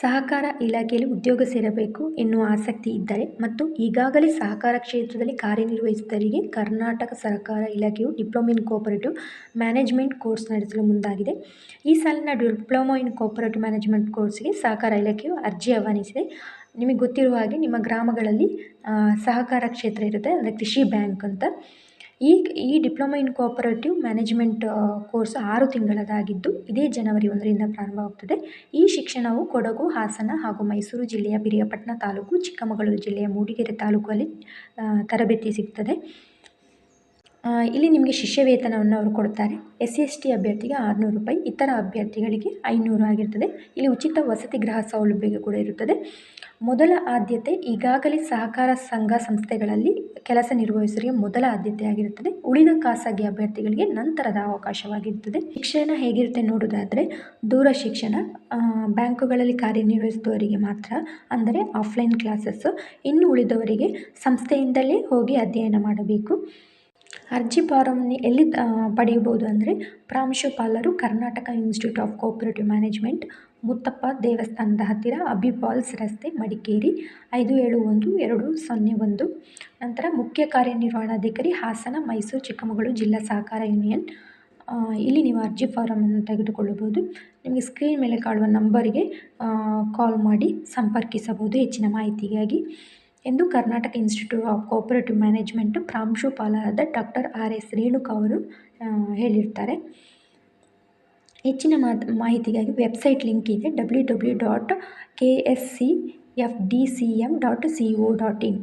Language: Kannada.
ಸಹಕಾರ ಇಲಾಖೆಯಲ್ಲಿ ಉದ್ಯೋಗ ಸೇರಬೇಕು ಎನ್ನುವ ಆಸಕ್ತಿ ಇದ್ದರೆ ಮತ್ತು ಈಗಾಗಲೇ ಸಹಕಾರ ಕ್ಷೇತ್ರದಲ್ಲಿ ಕಾರ್ಯನಿರ್ವಹಿಸಿದವರಿಗೆ ಕರ್ನಾಟಕ ಸಹಕಾರ ಇಲಾಖೆಯು diploma in cooperative management course ನಡೆಸಲು ಮುಂದಾಗಿದೆ. ಈ ಸಾಲಿನ ಡಿಪ್ಲೊಮಾ ಇನ್ ಕೋಪರೇಟಿವ್ ಮ್ಯಾನೇಜ್ಮೆಂಟ್ ಕೋರ್ಸ್ಗೆ ಸಹಕಾರ ಇಲಾಖೆಯು ಅರ್ಜಿ ಆಹ್ವಾನಿಸಿದೆ. ನಿಮಗೆ ಗೊತ್ತಿರುವ ಹಾಗೆ ನಿಮ್ಮ ಗ್ರಾಮಗಳಲ್ಲಿ ಸಹಕಾರ ಕ್ಷೇತ್ರ ಇರುತ್ತೆ ಅಂದರೆ ಕೃಷಿ ಬ್ಯಾಂಕ್ ಅಂತ. ಈ ಈ diploma in cooperative management course ಆರು ತಿಂಗಳದಾಗಿದ್ದು ಇದೇ ಜನವರಿ ಒಂದರಿಂದ ಪ್ರಾರಂಭವಾಗುತ್ತದೆ ಈ ಶಿಕ್ಷಣವು ಕೊಡಗು, ಹಾಸನ ಹಾಗೂ ಮೈಸೂರು ಜಿಲ್ಲೆಯ ಬಿರಿಯಪಟ್ಟಣ ತಾಲೂಕು, ಚಿಕ್ಕಮಗಳೂರು ಜಿಲ್ಲೆಯ ಮೂಡಿಗೆರೆ ತಾಲೂಕಲ್ಲಿ ತರಬೇತಿ ಸಿಗ್ತದೆ. ಇಲ್ಲಿ ನಿಮಗೆ ಶಿಷ್ಯ ವೇತನವನ್ನು ಅವರು ಕೊಡ್ತಾರೆ. ಎಸ್ ಸಿ ಎಸ್ ಟಿ ಅಭ್ಯರ್ಥಿಗೆ ಆರುನೂರು ರೂಪಾಯಿ, ಇತರ ಅಭ್ಯರ್ಥಿಗಳಿಗೆ ಐನೂರು ಆಗಿರ್ತದೆ. ಇಲ್ಲಿ ಉಚಿತ ವಸತಿ ಗೃಹ ಸೌಲಭ್ಯ ಕೂಡ ಇರುತ್ತದೆ. ಮೊದಲ ಆದ್ಯತೆ ಈಗಾಗಲೇ ಸಹಕಾರ ಸಂಘ ಸಂಸ್ಥೆಗಳಲ್ಲಿ ಕೆಲಸ ನಿರ್ವಹಿಸೋರಿಗೆ ಮೊದಲ ಆದ್ಯತೆಯಾಗಿರುತ್ತದೆ. ಉಳಿದ ಖಾಸಗಿ ಅಭ್ಯರ್ಥಿಗಳಿಗೆ ನಂತರದ ಅವಕಾಶವಾಗಿರುತ್ತದೆ. ಶಿಕ್ಷಣ ಹೇಗಿರುತ್ತೆ ನೋಡೋದಾದರೆ ದೂರ ಶಿಕ್ಷಣ ಬ್ಯಾಂಕುಗಳಲ್ಲಿ ಕಾರ್ಯನಿರ್ವಹಿಸುವವರಿಗೆ ಮಾತ್ರ ಅಂದರೆ ಆಫ್ಲೈನ್ ಕ್ಲಾಸಸ್ಸು. ಇನ್ನು ಉಳಿದವರಿಗೆ ಸಂಸ್ಥೆಯಿಂದಲೇ ಹೋಗಿ ಅಧ್ಯಯನ ಮಾಡಬೇಕು. ಅರ್ಜಿ ಫಾರಮ್ನ ಎಲ್ಲಿ ಪಡೆಯಬಹುದು ಅಂದರೆ ಪ್ರಾಂಶುಪಾಲರು Karnataka institute of cooperative management, Muttappa ದೇವಸ್ಥಾನದ ಹತ್ತಿರ ಅಬ್ಬಿ ಫಾಲ್ಸ್ ರಸ್ತೆ, ಮಡಿಕೇರಿ, ಐದು ಏಳು ಒಂದು, ಎರಡು ಸೊನ್ನೆ ಒಂದು. ನಂತರ ಮುಖ್ಯ ಕಾರ್ಯನಿರ್ವಹಣಾಧಿಕಾರಿ ಹಾಸನ, ಮೈಸೂರು, ಚಿಕ್ಕಮಗಳೂರು ಜಿಲ್ಲಾ ಸಹಕಾರ ಯೂನಿಯನ್. ಇಲ್ಲಿ ನೀವು ಅರ್ಜಿ ಫಾರಮನ್ನು ತೆಗೆದುಕೊಳ್ಳಬಹುದು. ನಿಮಗೆ ಸ್ಕ್ರೀನ್ ಮೇಲೆ ಕಾಣುವ ನಂಬರಿಗೆ ಕಾಲ್ ಮಾಡಿ ಸಂಪರ್ಕಿಸಬಹುದು. ಹೆಚ್ಚಿನ ಮಾಹಿತಿಗಾಗಿ. ಎಂದು Karnataka institute of cooperative management ಪ್ರಾಂಶುಪಾಲರಾದ ಡಾಕ್ಟರ್ ಆರ್ ಎಸ್ ರೇಣುಕಾ ಅವರು ಹೇಳಿರ್ತಾರೆ. ಹೆಚ್ಚಿನ ಮಾಹಿತಿಗಾಗಿ ವೆಬ್ಸೈಟ್ ಲಿಂಕ್ ಇದೆ W W dot K S C F D C M dot C O dot in